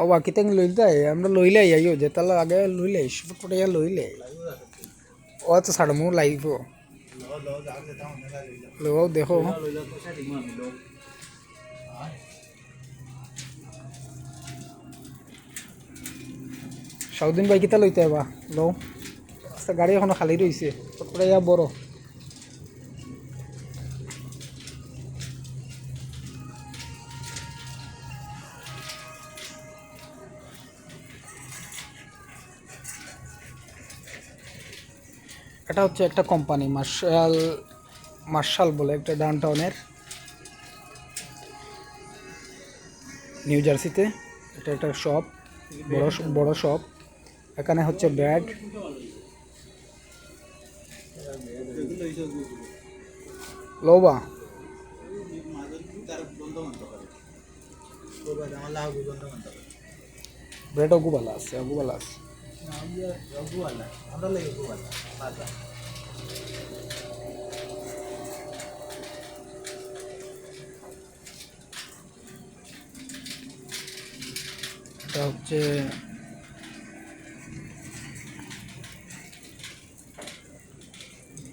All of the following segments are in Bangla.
ও বাকি তেং লইলাই আমরা লইলাই আইও যে তাহলে আগে লইলাই ফুটফুটে লইলাই ও তো ছাড়মু লাইব লো দেখো। সাউদিন ভাই কিতা লইতে হবা লো আচ্ছা গাড়ি এখনও খালি রইছে ফুটফুটে বড়। এটা হচ্ছে একটা কোম্পানি, মার্শাল মার্শাল বলে একটা ডাউন টাউনের নিউ জার্সিতে, এটা একটা শপ, বড় বড় শপ। এখানে হচ্ছে ব্যাড লোবা। ব্রেড অগুবালা আছে অগুবালা আছে। এটা হচ্ছে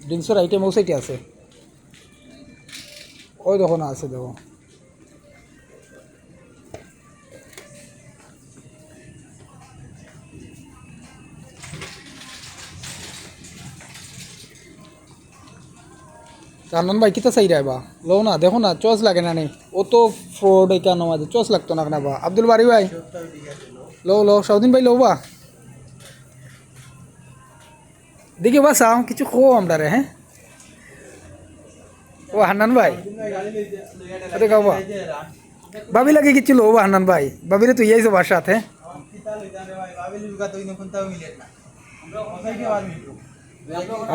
ড্রিঙ্কসের আইটেম ও সাইটে আছে ওই দেখো না আছে দেখো। কানন ভাই কিতা চাই রাইবা লো না দেখো না চস লাগে না নেই ও তো ফ্রড এই কেন মাঝে চস লাগতো না কেন বা আব্দুল বাড়ি ভাই লো লো সাউদিন ভাই লো বা দেখি বা চাও কিছু খো আমরা রে হ্যাঁ ও হান্নান ভাই আরে গাওয়া ভাবি লাগে কিছু লো বা হান্নান ভাই ভাবিরে তুই আইসো বাসাত হ্যাঁ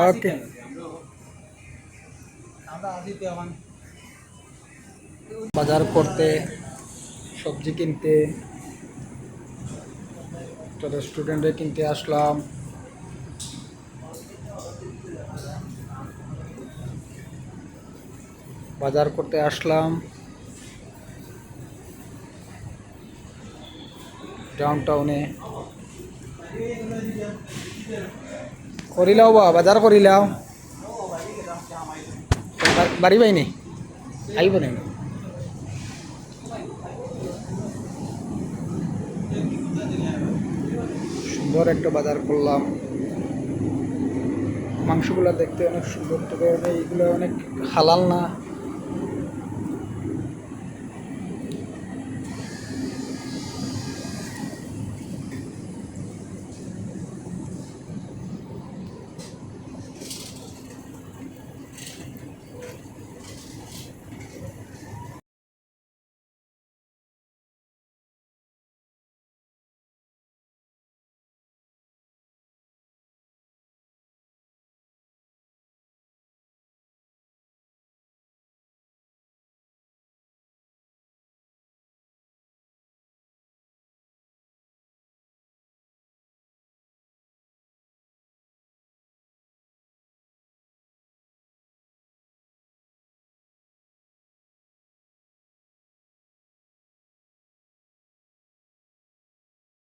ওকে বাজার করতে, সবজি কিনতে, একটা রেস্টুরেন্টে কিনতে আসলাম। বাজার করতে আসলাম। ডাউন টাউনে করিলাও বা, বাজার করিলাও বাড়ি বাইনি আইব নাই। সুন্দর একটা বাজার করলাম। মাংসগুলো দেখতে অনেক সুন্দর, তবে এইগুলো অনেক হালাল না।